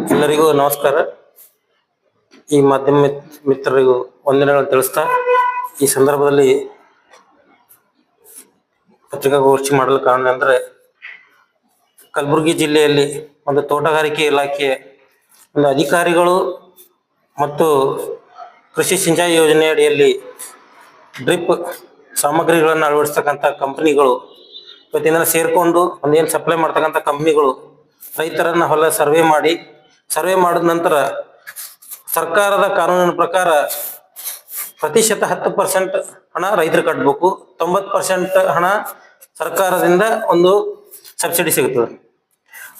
ಎಲ್ಲರಿಗೂ ನಮಸ್ಕಾರ. ಈ ಮಾಧ್ಯಮ ಮಿತ್ರರಿಗೂ ವಂದನೆಗಳನ್ನು ತಿಳಿಸ್ತಾ, ಈ ಸಂದರ್ಭದಲ್ಲಿ ಪತ್ರಿಕಾಗೋಷ್ಠಿ ಮಾಡಲು ಕಾರಣ ಅಂದರೆ ಕಲಬುರಗಿ ಜಿಲ್ಲೆಯಲ್ಲಿ ಒಂದು ತೋಟಗಾರಿಕೆ ಇಲಾಖೆ ಒಂದು ಅಧಿಕಾರಿಗಳು ಮತ್ತು ಕೃಷಿ ಸಿಂಚಾಯಿ ಯೋಜನೆ ಅಡಿಯಲ್ಲಿ ಡ್ರಿಪ್ ಸಾಮಗ್ರಿಗಳನ್ನು ಅಳವಡಿಸ್ತಕ್ಕಂಥ ಕಂಪನಿಗಳು ಇವತ್ತಿನ ಸೇರಿಕೊಂಡು ಒಂದೇನು ಸಪ್ಲೈ ಮಾಡ್ತಕ್ಕಂಥ ಕಂಪ್ನಿಗಳು ರೈತರನ್ನ ಹೊಲ ಸರ್ವೆ ಮಾಡಿ ಸರ್ವೆ ಮಾಡಿದ ನಂತರ ಸರ್ಕಾರದ ಕಾನೂನಿನ ಪ್ರಕಾರ ಪ್ರತಿಶತ ಹತ್ತು ಪರ್ಸೆಂಟ್ ಹಣ ರೈತರು ಕಟ್ಟಬೇಕು. ತೊಂಬತ್ತು ಪರ್ಸೆಂಟ್ ಹಣ ಸರ್ಕಾರದಿಂದ ಒಂದು ಸಬ್ಸಿಡಿ ಸಿಗುತ್ತದೆ.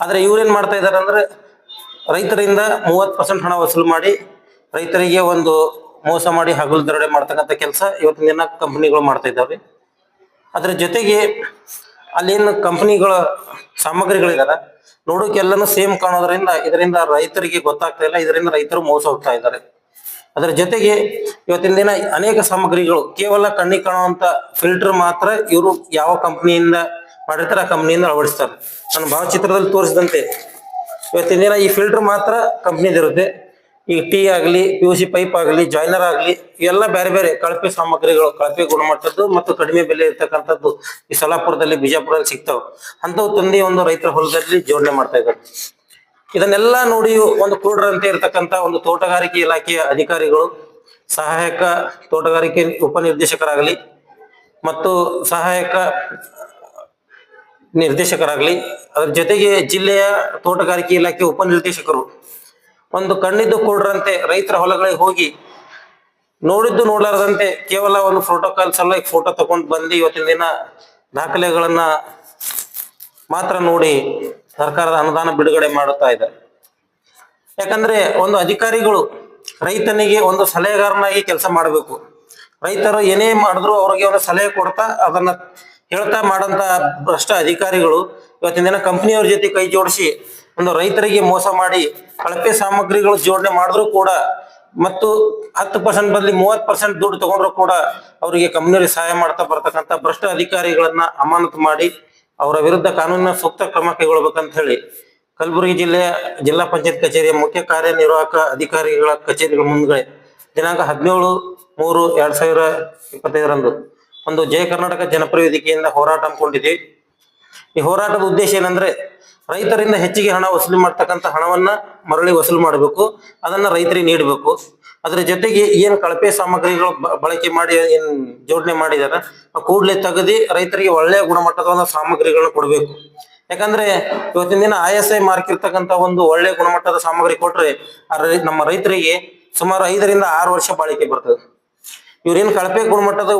ಆದರೆ ಇವ್ರೇನು ಮಾಡ್ತಾ ಇದ್ದಾರೆ ಅಂದ್ರೆ ರೈತರಿಂದ ಮೂವತ್ತು ಪರ್ಸೆಂಟ್ ಹಣ ವಸೂಲು ಮಾಡಿ ರೈತರಿಗೆ ಒಂದು ಮೋಸ ಮಾಡಿ ಹಗಲು ದರೋಡೆ ಮಾಡ್ತಕ್ಕಂಥ ಕೆಲಸ ಇವತ್ತಿನ ದಿನ ಕಂಪ್ನಿಗಳು ಮಾಡ್ತಾ ಇದ್ದಾವೆ. ಅದರ ಜೊತೆಗೆ ಅಲ್ಲೇನು ಕಂಪನಿಗಳ ಸಾಮಗ್ರಿಗಳಿದಾರ ಎಲ್ಲಾನು ಸೇಮ್ ಕಾಣೋದ್ರಿಂದ ಇದರಿಂದ ರೈತರಿಗೆ ಗೊತ್ತಾಗ್ತಾ ಇಲ್ಲ, ಇದರಿಂದ ರೈತರು ಮೋಸ ಹೋಗ್ತಾ ಇದ್ದಾರೆ. ಅದರ ಜೊತೆಗೆ ಇವತ್ತಿನ ದಿನ ಅನೇಕ ಸಾಮಗ್ರಿಗಳು, ಕೇವಲ ಕಣ್ಣಿಗೆ ಕಾಣುವಂತ ಫಿಲ್ಟರ್ ಮಾತ್ರ ಇವರು ಯಾವ ಕಂಪನಿಯಿಂದ ಮಾಡಿರ್ತಾರೆ, ಆ ಕಂಪನಿಯಿಂದ ಅಳವಡಿಸ್ತಾರೆ. ನಾನು ಭಾವಚಿತ್ರದಲ್ಲಿ ತೋರಿಸಿದಂತೆ, ಇವತ್ತಿನ ದಿನ ಈ ಫಿಲ್ಟರ್ ಮಾತ್ರ ಕಂಪ್ನಿದಿರುತ್ತೆ ಈ ಟೀ ಆಗಲಿ ಪಿ ಯು ಸಿ ಪೈಪ್ ಆಗಲಿ ಜಾಯ್ನರ್ ಆಗಲಿ ಎಲ್ಲ ಬೇರೆ ಬೇರೆ ಕಳಪೆ ಸಾಮಗ್ರಿಗಳು, ಕಳಪೆ ಗುಣಮಟ್ಟದ್ದು ಮತ್ತು ಕಡಿಮೆ ಬೆಲೆ ಇರ್ತಕ್ಕಂಥದ್ದು ಈ ಸೊಲಾಪುರದಲ್ಲಿ, ಬಿಜಾಪುರದಲ್ಲಿ ಸಿಗ್ತಾವೆ. ಅಂಥವು ತಂದು ಒಂದು ರೈತರ ಹೊಲದಲ್ಲಿ ಜೋಡಣೆ ಮಾಡ್ತಾ ಇದ್ದಾರೆ. ಇದನ್ನೆಲ್ಲ ನೋಡಿ ಒಂದು ಕ್ರೂಡರಂತೆ ಇರತಕ್ಕಂಥ ಒಂದು ತೋಟಗಾರಿಕೆ ಇಲಾಖೆಯ ಅಧಿಕಾರಿಗಳು, ಸಹಾಯಕ ತೋಟಗಾರಿಕೆ ಉಪನಿರ್ದೇಶಕರಾಗಲಿ ಮತ್ತು ಸಹಾಯಕ ನಿರ್ದೇಶಕರಾಗಲಿ, ಅದರ ಜೊತೆಗೆ ಜಿಲ್ಲೆಯ ತೋಟಗಾರಿಕೆ ಇಲಾಖೆ ಉಪನಿರ್ದೇಶಕರು ಒಂದು ಕಣ್ಣಿದ್ದು ಕೂಡ್ರಂತೆ ರೈತರ ಹೊಲಗಳಿಗೆ ಹೋಗಿ ನೋಡಿದ್ದು ನೋಡಲಾರದಂತೆ ಕೇವಲ ಒಂದು ಪ್ರೋಟೋಕಾಲ್ ಸಲುವಾಗಿ ಫೋಟೋ ತಗೊಂಡು ಬಂದು ಇವತ್ತಿನ ದಿನ ದಾಖಲೆಗಳನ್ನ ಮಾತ್ರ ನೋಡಿ ಸರ್ಕಾರದ ಅನುದಾನ ಬಿಡುಗಡೆ ಮಾಡುತ್ತಾ ಇದ್ದಾರೆ. ಯಾಕಂದ್ರೆ ಒಂದು ಅಧಿಕಾರಿಗಳು ರೈತನಿಗೆ ಒಂದು ಸಲಹೆಗಾರನಾಗಿ ಕೆಲಸ ಮಾಡಬೇಕು. ರೈತರು ಏನೇ ಮಾಡಿದ್ರು ಅವ್ರಿಗೆ ಒಂದು ಸಲಹೆ ಕೊಡ್ತಾ ಅದನ್ನ ಹೇಳ್ತಾ ಮಾಡಂತ ಭ್ರಷ್ಟ ಅಧಿಕಾರಿಗಳು ಇವತ್ತಿನ ದಿನ ಕಂಪ್ನಿಯವ್ರ ಜೊತೆ ಕೈ ಜೋಡಿಸಿ ಒಂದು ರೈತರಿಗೆ ಮೋಸ ಮಾಡಿ ಕಳಪೆ ಸಾಮಗ್ರಿಗಳು ಜೋಡಣೆ ಮಾಡಿದ್ರು ಕೂಡ ಮತ್ತು ಹತ್ತು ಪರ್ಸೆಂಟ್ ಬದಲಿ ಮೂವತ್ ಪರ್ಸೆಂಟ್ ದುಡ್ಡು ತಗೊಂಡ್ರು ಕೂಡ ಅವರಿಗೆ ಕಂಪನಿಯವರಿಗೆ ಸಹಾಯ ಮಾಡ್ತಾ ಬರ್ತಕ್ಕಂಥ ಭ್ರಷ್ಟ ಅಧಿಕಾರಿಗಳನ್ನ ಅಮಾನತು ಮಾಡಿ ಅವರ ವಿರುದ್ಧ ಕಾನೂನಿನ ಸೂಕ್ತ ಕ್ರಮ ಕೈಗೊಳ್ಬೇಕಂತ ಹೇಳಿ ಕಲಬುರಗಿ ಜಿಲ್ಲೆಯ ಜಿಲ್ಲಾ ಪಂಚಾಯತ್ ಕಚೇರಿಯ ಮುಖ್ಯ ಕಾರ್ಯನಿರ್ವಾಹಕ ಅಧಿಕಾರಿಗಳ ಕಚೇರಿಗಳ ಮುಂದೆ ದಿನಾಂಕ ಹದಿನೇಳು ಮೂರು ಎರಡ್ ಸಾವಿರ ಇಪ್ಪತ್ತೈದರಂದು ಒಂದು ಜಯ ಕರ್ನಾಟಕ ಜನಪ್ರಿಯ ವೇದಿಕೆಯಿಂದ ಹೋರಾಟ ಹಮ್ಮಿಕೊಂಡಿದೆ ಈ ಹೋರಾಟದ ಉದ್ದೇಶ ಏನಂದ್ರೆ ರೈತರಿಂದ ಹೆಚ್ಚಿಗೆ ಹಣ ವಸೂಲಿ ಮಾಡ್ತಕ್ಕಂಥ ಹಣವನ್ನ ಮರಳಿ ವಸೂಲು ಮಾಡಬೇಕು, ಅದನ್ನ ರೈತರಿಗೆ ನೀಡಬೇಕು. ಅದರ ಜೊತೆಗೆ ಏನ್ ಕಳಪೆ ಸಾಮಗ್ರಿಗಳು ಬಳಕೆ ಮಾಡಿ ಏನ್ ಜೋಡಣೆ ಮಾಡಿದಾರ ಕೂಡಲೇ ತೆಗೆದಿ ರೈತರಿಗೆ ಒಳ್ಳೆಯ ಗುಣಮಟ್ಟದ ಸಾಮಗ್ರಿಗಳನ್ನ ಕೊಡಬೇಕು. ಯಾಕಂದ್ರೆ ಇವತ್ತಿನ ದಿನ ಐ ಐ ಮಾರ್ಕ್ ಇರ್ತಕ್ಕಂಥ ಒಂದು ಒಳ್ಳೆ ಗುಣಮಟ್ಟದ ಸಾಮಗ್ರಿ ಕೊಟ್ರೆ ನಮ್ಮ ರೈತರಿಗೆ ಸುಮಾರು ಐದರಿಂದ ಆರು ವರ್ಷ ಬಾಳಿಕೆ ಬರ್ತದೆ. ಇವ್ರೇನ್ ಕಳಪೆ ಗುಣಮಟ್ಟದ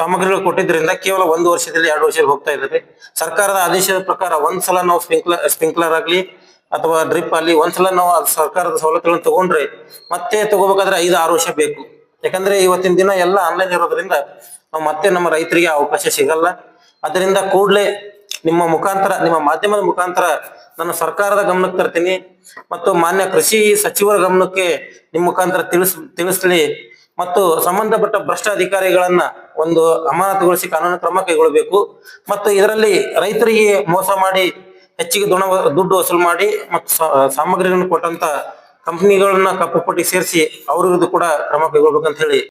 ಸಾಮಗ್ರಿಗಳು ಕೊಟ್ಟಿದ್ರಿಂದ ಕೇವಲ ಒಂದು ವರ್ಷದಲ್ಲಿ ಎರಡು ವರ್ಷ ಹೋಗ್ತಾ ಇದ್ದಾರೆ ಸರ್ಕಾರದ ಆದೇಶದ ಪ್ರಕಾರ ಒಂದ್ಸಲ ನಾವು ಸ್ಪ್ರಿಂಕ್ಲರ್ ಸ್ಪ್ರಿಂಕ್ಲರ್ ಆಗಲಿ ಅಥವಾ ಡ್ರಿಪ್ ಅಲ್ಲಿ ಒಂದ್ಸಲ ನಾವು ಸರ್ಕಾರದ ಸವಲತ್ತುಗಳನ್ನು ತಗೊಂಡ್ರೆ ಮತ್ತೆ ತಗೋಬೇಕಾದ್ರೆ ಐದು, ಆರು ವರ್ಷ ಬೇಕು. ಯಾಕಂದ್ರೆ ಇವತ್ತಿನ ದಿನ ಎಲ್ಲ ಆನ್ಲೈನ್ ಇರೋದ್ರಿಂದ ನಾವು ಮತ್ತೆ ನಮ್ಮ ರೈತರಿಗೆ ಅವಕಾಶ ಸಿಗಲ್ಲ. ಅದರಿಂದ ಕೂಡಲೇ ನಿಮ್ಮ ಮುಖಾಂತರ, ನಿಮ್ಮ ಮಾಧ್ಯಮದ ಮುಖಾಂತರ ನಾನು ಸರ್ಕಾರದ ಗಮನಕ್ಕೆ ತರ್ತೀನಿ. ಮತ್ತು ಮಾನ್ಯ ಕೃಷಿ ಸಚಿವರ ಗಮನಕ್ಕೆ ನಿಮ್ಮ ಮುಖಾಂತರ ತಿಳಿಸ್, ತಿಳಿಸ್ಲಿ. ಮತ್ತು ಸಂಬಂಧಪಟ್ಟ ಭ್ರಷ್ಟ ಅಧಿಕಾರಿಗಳನ್ನ ಒಂದು ಅಮಾನತುಗೊಳಿಸಿ ಕಾನೂನು ಕ್ರಮ ಕೈಗೊಳ್ಳಬೇಕು. ಮತ್ತು ಇದರಲ್ಲಿ ರೈತರಿಗೆ ಮೋಸ ಮಾಡಿ, ಹೆಚ್ಚಿಗೆ ದುಣ, ದುಡ್ಡು ವಸೂಲು ಮಾಡಿ ಮತ್ತು ಸಾಮಗ್ರಿಗಳನ್ನು ಕೊಟ್ಟಂತ ಕಂಪನಿಗಳನ್ನ ಕಪ್ಪು ಪಟ್ಟಿ ಸೇರಿಸಿ ಅವ್ರ ಕೂಡ ಕ್ರಮ ಕೈಗೊಳ್ಬೇಕಂತ ಹೇಳಿ